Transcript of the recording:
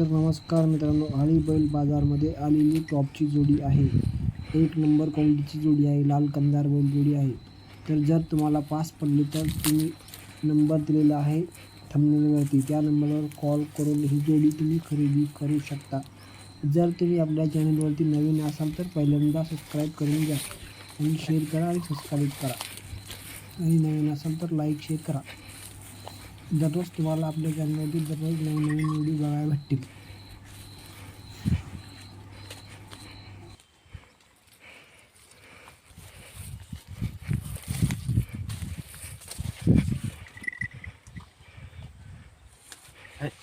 तर नमस्कार मित्रांनो आळी बैल बाजारमध्ये आलेली टॉपची जोडी आहे. एक नंबर क्वालिटीची जोडी आहे लाल कंदार बैल जोडी आहे. तर जर तुम्हाला पास पडली तर तुम्ही नंबर दिलेला आहे थंबनेलवरती. त्या नंबरवर कॉल करून ही जोडी तुम्ही खरेदी करू शकता. जर तुम्ही आपल्या चॅनलवरती नवीन असाल तर पहिल्यांदा सबस्क्राईब करून घ्या आणि शेअर करा आणि सबस्क्राईब करा. आणि नवीन असाल तर लाईक शेअर करा. दररोज तुम्हाला आपल्या चॅनलवरती दररोज नवीन नवीन व्हिडिओ बघायला aduh Thank.